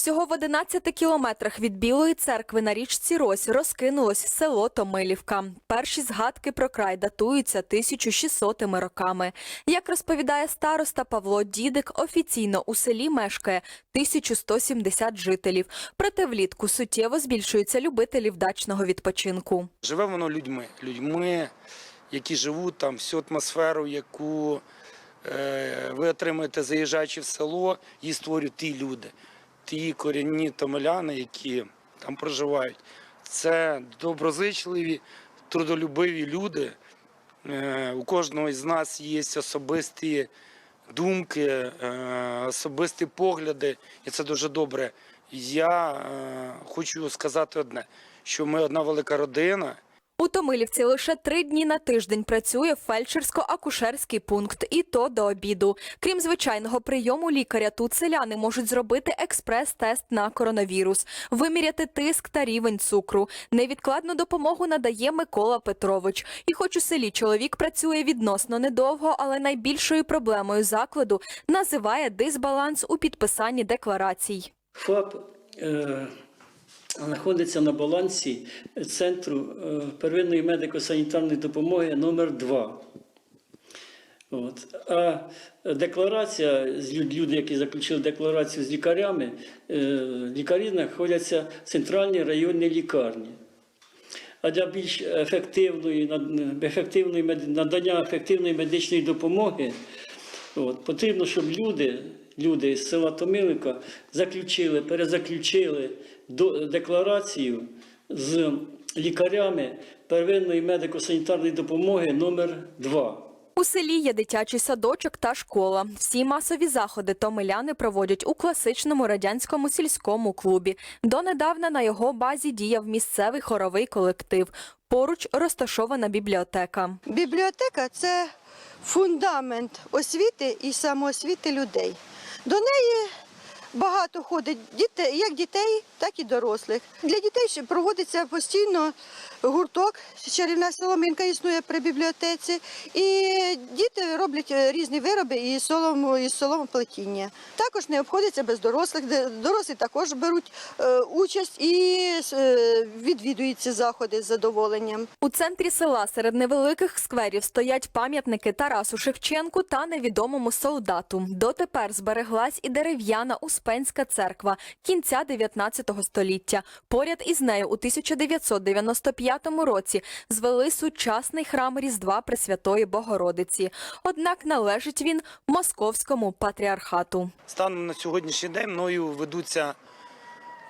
Всього в 11 кілометрах від Білої церкви на річці Рось розкинулось село Томилівка. Перші згадки про край датуються 1600 роками. Як розповідає староста Павло Дідик, офіційно у селі мешкає 1170 жителів. Проте влітку суттєво збільшуються любителів дачного відпочинку. Живе воно людьми, людьми, які живуть там, всю атмосферу, яку е, ви отримуєте, заїжджаючи в село, її створюють ті люди, ті корінні томиляни, які там проживають. Це доброзичливі, трудолюбиві люди. Е, у кожного із нас є особисті думки, е, особисті погляди, і це дуже добре. Я е, хочу сказати одне, що ми одна велика родина. У Томилівці лише три дні на тиждень працює фельдшерсько-акушерський пункт, і то до обіду. Крім звичайного прийому лікаря, тут селяни можуть зробити експрес-тест на коронавірус, виміряти тиск та рівень цукру. Невідкладну допомогу надає Микола Петрович. І хоч у селі чоловік працює відносно недовго, але найбільшою проблемою закладу називає дисбаланс у підписанні декларацій. ФАП е, знаходиться на балансі Центру е, первинної медико-санітарної допомоги номер 2 От. А декларація, люди, які заключили декларацію з лікарями, е, лікарі знаходяться в центральній районній лікарні. А для більш ефективної, ефективної надання ефективної медичної допомоги От, потрібно, щоб люди, люди з села Томилівка заключили, перезаключили до, декларацію з лікарями первинної медико-санітарної допомоги номер 2 У селі є дитячий садочок та школа. Всі масові заходи томиляни проводять у класичному радянському сільському клубі. Донедавна на його базі діяв місцевий хоровий колектив. Поруч розташована бібліотека. Бібліотека це фундамент освіти і самоосвіти людей. До неї багато ходить дітей, як дітей, так і дорослих. Для дітей проводиться постійно гурток. Чарівна соломинка існує при бібліотеці. І діти роблять е, різні вироби із солому, із соломоплетіння. Також не обходиться без дорослих. Дорослі також беруть е, участь і е, відвідують ці заходи з задоволенням. У центрі села серед невеликих скверів стоять пам'ятники Тарасу Шевченку та невідомому солдату. Дотепер збереглась і дерев'яна Успенська церква кінця 19 століття. Поряд із нею у 1995 році звели сучасний храм Різдва Пресвятої Богородиці. Однак належить він московському патріархату. Станом на сьогоднішній день мною ведуться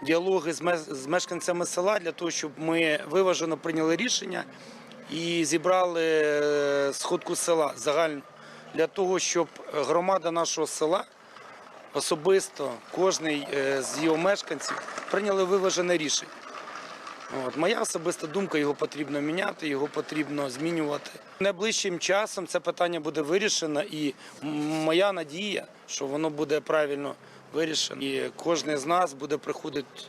діалоги з мешканцями села для того, щоб ми виважено прийняли рішення і зібрали е, сходку села загальну для того, щоб громада нашого села особисто кожний е, з його мешканців прийняли виважене рішення. От, моя особиста думка, його потрібно міняти, його потрібно змінювати. Найближчим часом це питання буде вирішено, і моя надія, що воно буде правильно вирішено. І кожен з нас буде приходити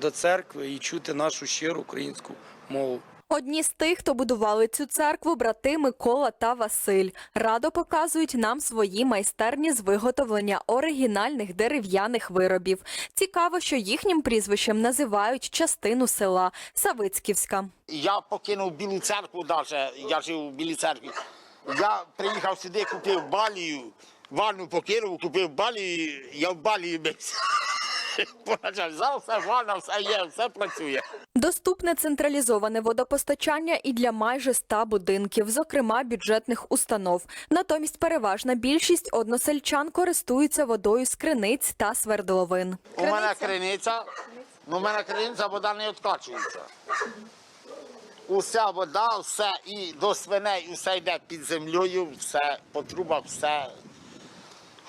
до церкви і чути нашу щиру українську мову. Одні з тих, хто будували цю церкву, брати Микола та Василь, радо показують нам свої майстерні з виготовлення оригінальних дерев'яних виробів. Цікаво, що їхнім прізвищем називають частину села Савицьківська. Я покинув Білу церкву навіть, я жив у Білій церкві. Я приїхав сюди, купив балію, ванну покинув, купив балію, я в балії бився. Поначалу зараз все ванна, все є, все працює. Доступне централізоване водопостачання і для майже ста будинків, зокрема бюджетних установ. Натомість переважна більшість односельчан користуються водою з криниць та свердловин. У мене криниця, ну, у мене криниця, вода не відкачується. Уся вода, все і до свиней, усе йде під землею, все по трубах, все.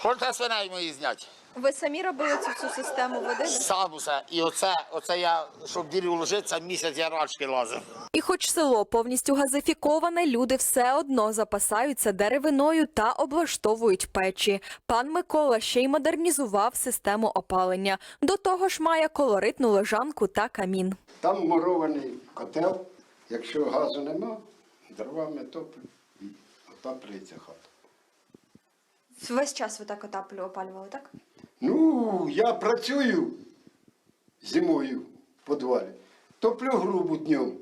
Хочете свиней мої зняти? Ви самі робили цю, цю систему води? Сам усе. І оце, оце я, щоб ділі вложитися, місяць я рачки лазив. І хоч село повністю газифіковане, люди все одно запасаються деревиною та облаштовують печі. Пан Микола ще й модернізував систему опалення. До того ж має колоритну лежанку та камін. Там мурований котел, якщо газу нема, дровами топить і отаплюється хата. Весь час ви так отаплю опалювали, так? Ну, я працюю зимою в підвалі. Топлю грубу днем,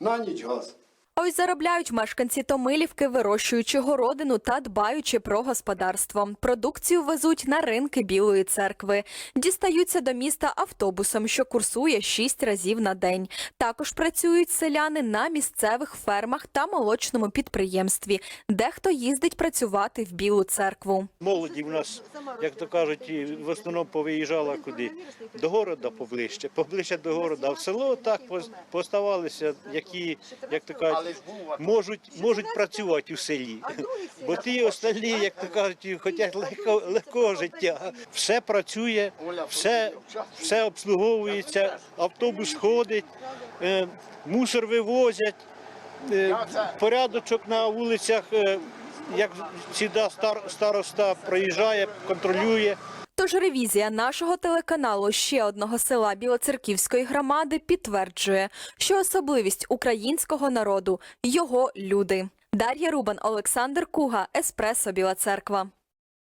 на ніч газ. Ось заробляють мешканці Томилівки, вирощуючи городину та дбаючи про господарство. Продукцію везуть на ринки Білої церкви. Дістаються до міста автобусом, що курсує шість разів на день. Також працюють селяни на місцевих фермах та молочному підприємстві. Дехто їздить працювати в Білу церкву. Молоді в нас, як то кажуть, в основному повиїжджала куди? До города поближче, поближче до города. А в село так пос- поставалися, які, як то кажуть, можуть, можуть працювати у селі. Бо ті остальні, як то кажуть, хочуть легко, легкого життя. Все працює, все, все обслуговується, автобус ходить, е, мусор вивозять. Е, порядочок на вулицях, е, як завжди, стар, староста проїжджає, контролює. Тож ревізія нашого телеканалу ще одного села Білоцерківської громади підтверджує, що особливість українського народу його люди. Дар'я Рубан, Олександр Куга, Еспресо Біла Церква.